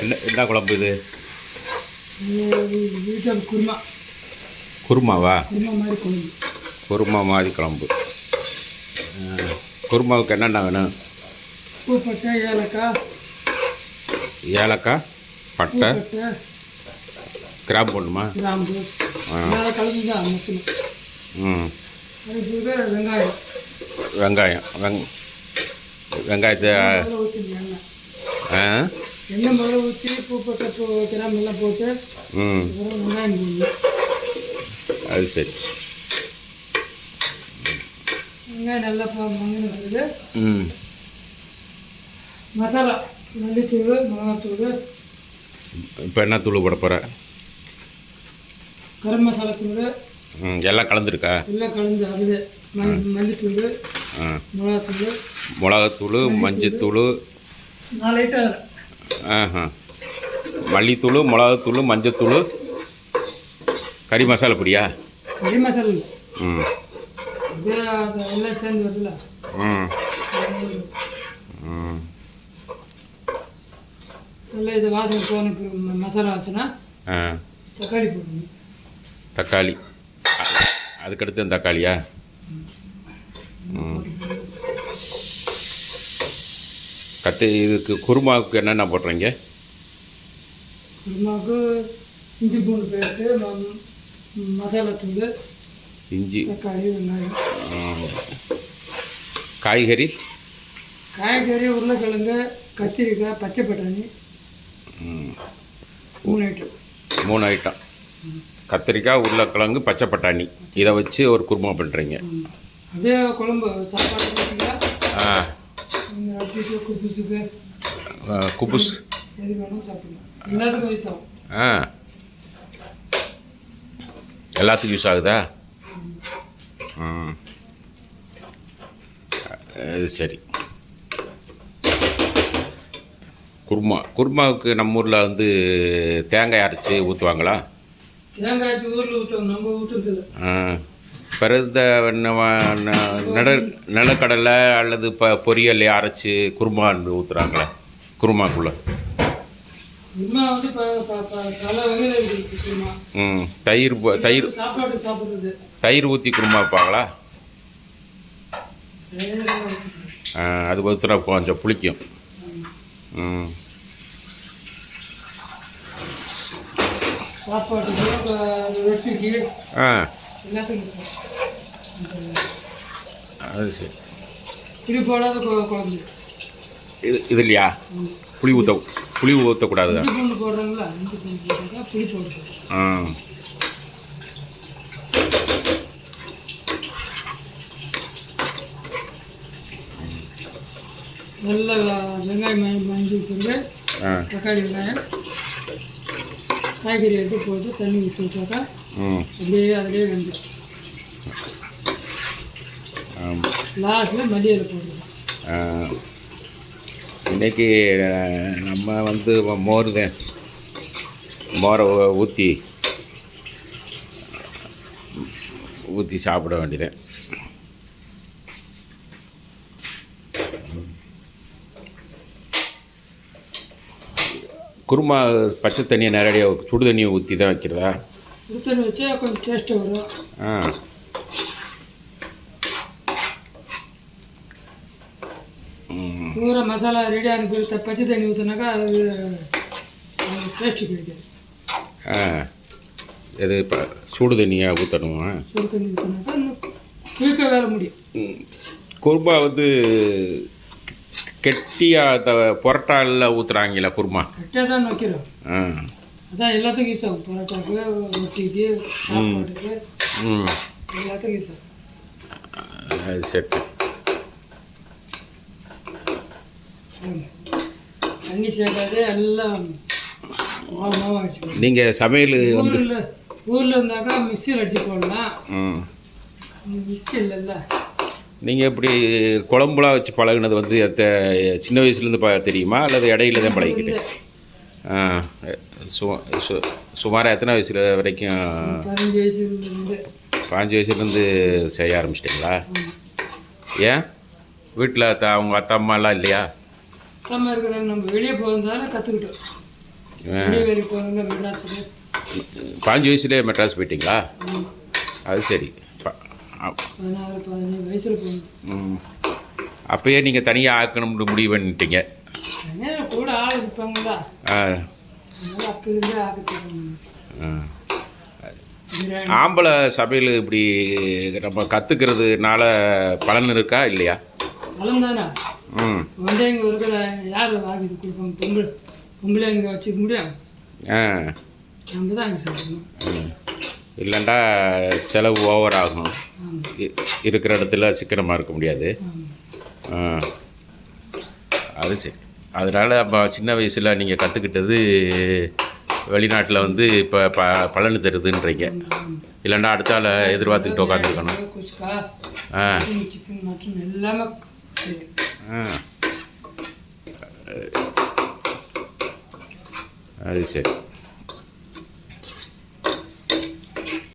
என்ன என்ன குழம்பு இது? குருமா குருமாவா? குருமா மாதிரி குழம்பு. குருமாவுக்கு என்னென்ன வேணும்? பட்டை ஏலக்காய் ஏலக்காய் பட்டை கிராம்பு போடணுமா? கிராம்பு ம். வெங்காயம் வெங்காயம். வெங் வெங்காயத்தை ஆ. எண்ணெய் முதல்ல ஊற்றி பூ கிராம்பு எல்லாம் போட்டு வெங்காயம் போடணும் அது சரி. வெங்காயம் நல்லா ம். மசாலா மல்லித்தூள் மிளகாத்தூள். இப்போ என்ன தூள் போட போகிற கரம் மசாலா தூள். ம் எல்லாம் கலந்துருக்கா? எல்லாம் கலந்து அது மல்லித்தூள் மிளகாத்தூள். மிளகாத்தூள் மஞ்சத்தூள். நாலு ஐட்டம் மல்லித்தூள் மிளகாத்தூள் மஞ்சத்தூள் கறி மசாலா பொடியா? கறி மசாலா ம். ம். இது வாசனை போன மசாலா வாசனை. தக்காளி போடணும். தக்காளி. அதுக்கடுத்து தக்காளியா? ம். கத்து இதுக்கு குருமாவுக்கு என்னென்ன போடுறீங்க குருமாவுக்கு இஞ்சி பூண்டு பேஸ்ட்டு மசாலா தூள் இஞ்சி. தக்காளி வெங்காயம். காய்கறி? காய்கறி உருளைக்கிழங்கு கத்திரிக்காய் பச்சை பட்டாணி. மூணு ஐட்டம். மூணு ஐட்டம். கத்திரிக்காய் உருளைக்கிழங்கு பச்சை பட்டாணி. இதை வச்சு ஒரு குருமா பண்ணுறீங்க அப்படியே குழம்பு சாப்பாடு ஆ. குபுஸ். ஆ. எல்லாத்துக்கும் யூஸ் ஆகுதா? அது சரி. குருமா. குருமாவுக்கு நம்ம ஊரில் வந்து தேங்காய் அரைச்சி ஊற்றுவாங்களா தேங்காய் அரைச்சி ஊரில் ஊற்றுவாங்க நம்ம ஊற்றுறதில்ல பிறந்த நட நிலக்கடலை அல்லது ப பொரியல் அரைச்சி குருமா ஊற்றுறாங்களே குருமாக்குள்ளே ம் தயிர் தயிர் தயிர் ஊற்றி குருமா வைப்பாங்களா? ஆ, அது ஊற்றுனா கொஞ்சம் புளிக்கும். ம். ஆ. அது சரி. இது போடாத குழம்பு. இது இது இல்லையா? புளி ஊற்ற புளி ஊற்றக்கூடாது ஆ. நல்லா வெங்காயம் ம- மஞ்சள் போட்டு ஆ. தக்காளி வெங்காயம் காய்கறி எடுத்து போட்டு தண்ணி ஊற்றி விட்டாக்கா ம் அப்படியே அதிலே லாஸ்ட்டில் மல்லியில் இன்னைக்கு நம்ம வந்து மோர் தான் மோரை ஊற்றி ஊற்றி சாப்பிட வேண்டியது. குருமா பச்சை தண்ணியை நேரடியாக சுடு தண்ணியை ஊற்றி தான் வைக்கிறதா? சுடு வச்சா கொஞ்சம் டேஸ்ட்டு வரும் ஆ பூரா மசாலா ரெடி ஆன பிறகு பச்சை தண்ணி ஊற்றினாக்கா அது டேஸ்ட்டு கிடைக்காது ஆ இது இப்போ சூடு தண்ணியாக ஊற்றணுமா சுடு தண்ணி ஊற்றினாக்கா இன்னும் குயிக்காக வேலை முடியும். குருமா வந்து கெட்டியாக புரட்டாலில் ஊற்றுறாங்களா குருமா கரெக்டாக தான் வைக்கிறோம் ஆ அதான் எல்லாத்துக்கும் யூஸ் ஆகும். பரோட்டாக்கு ரொட்டிக்கு சாப்பாட்டுக்கு. எல்லாத்துக்கும் யூஸ் ஆகும். அது. தண்ணி சேர்க்காது எல்லாம் நீங்கள் சமையல் வந்து ஊரில் இருந்தாக்கா மிக்சியில் அடிச்சு போடலாம் மிக்சி இல்லைல்ல. நீங்கள் இப்படி குழம்புலாம் வச்சு பழகுனது வந்து சின்ன வயசுலேருந்து ப தெரியுமா? அல்லது இடையில தான் பழகிக்கிட்டு? ஆ சு சு சுமாராக எத்தனை வயசுல வரைக்கும் பாஞ்சு வயசுலேருந்து செய்ய ஆரம்பிச்சிட்டிங்களா? ஏன்? வீட்டில் த அவங்க அத்தா அம்மாலாம் இல்லையா? அம்மா இருக்கிறாங்க. நம்ம வெளியே போகிறதால கற்றுக்கிட்டோம் பாஞ்சு வயசுலேயே மெட்ராஸ் போயிட்டீங்களா? அது சரி. அப்பயே நீங்கள் தனியாக ஆக்கணும்னு முடிவு பண்ணிட்டீங்க. ஆம்பளை சமையல் இப்படி நம்ம கற்றுக்கிறதுனால பலன் இருக்கா இல்லையா? வளர்ந்தானா ம். வந்து இங்கே இருக்கிற யார் வாங்கி கொடுப்பாங்க பொங்கல் பொங்கலை இங்கே வச்சுக்க முடியும்? ஆ. நம்ம தான் அங்கே சாப்பிடணும் ம். இல்லைண்டா செலவு ஓவர் ஆகும். இருக்கிற இடத்துல சிக்கனமாக இருக்க முடியாது. ஆ. அது சரி. அதனால் அப்போ சின்ன வயசில் நீங்கள் கற்றுக்கிட்டது வெளிநாட்டில் வந்து இப்போ ப பலன் தருதுன்றீங்க. இல்லைண்டா அடுத்த ஆளை எதிர்பார்த்துக்கிட்டு உட்காந்துருக்கணும் ஆ. அது சரி.